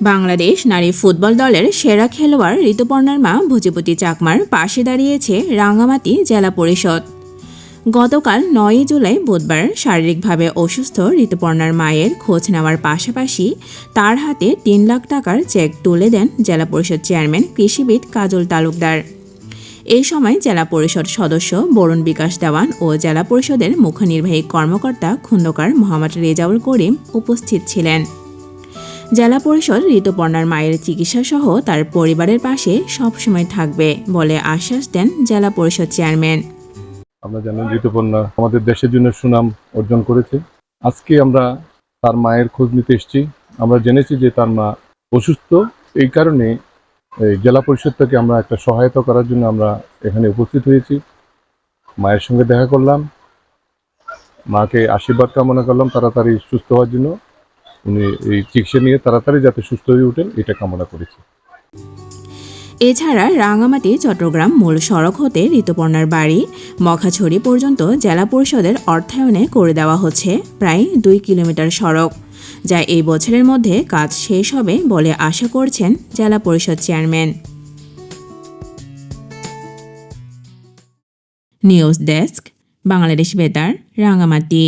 বাংলাদেশ নারী ফুটবল দলের সেরা খেলোয়াড় ঋতুপর্ণার মা ভুজিপতি চাকমার পাশে দাঁড়িয়েছে রাঙ্গামাটি জেলা পরিষদ। গতকাল নয়ই জুলাই বুধবার শারীরিকভাবে অসুস্থ ঋতুপর্ণার মায়ের খোঁজ নেওয়ার পাশাপাশি তার হাতে তিন লাখ টাকার চেক তুলে দেন জেলা পরিষদ চেয়ারম্যান কৃষিবিদ কাজল তালুকদার। এই সময় জেলা পরিষদ সদস্য বরুণ বিকাশ দেওয়ান ও জেলা পরিষদের মুখ্য নির্বাহী কর্মকর্তা খন্দকার মোহাম্মদ রেজাউল করিম উপস্থিত ছিলেন। জেলা পরিষদ ঋতুপর্ণার মায়ের চিকিৎসা সহ তার পরিবারের পাশে সবসময় থাকবে বলে আশ্বাস দেন জেলা পরিষদ চেয়ারম্যান। আমরা জানি ঋতুপর্ণা আমাদের দেশের জন্য সুনাম অর্জন করেছে। আজকে আমরা তার মায়ের খোঁজ নিতে এসেছি। আমরা জেনেছি যে তার মা অসুস্থ। এই কারণে জেলা পরিষদ থেকে আমরা একটা সহায়তা করার জন্য আমরা এখানে উপস্থিত হয়েছি। মায়ের সঙ্গে দেখা করলাম। মাকে আশীর্বাদ কামনা করলাম তাড়াতাড়ি সুস্থ হওয়ার জন্য। উনি এই চিকিৎসা নিয়ে তাড়াতাড়ি যাতে সুস্থ হয়ে ওঠেন, এটা কামনা করেছি। এছাড়া রাঙ্গামাটি চট্টগ্রাম মূল সড়ক হতে ঋতুপর্ণার বাড়ি, মখাছড়ি পর্যন্ত জেলা পরিষদের অর্থায়নে করে দেওয়া হচ্ছে প্রায় দুই কিলোমিটার সড়ক, যা এই বছরের মধ্যে কাজ শেষ হবে বলে আশা করছেন জেলা পরিষদ চেয়ারম্যান। নিউজ ডেস্ক, বাংলাদেশ বেতার রাঙ্গামাটি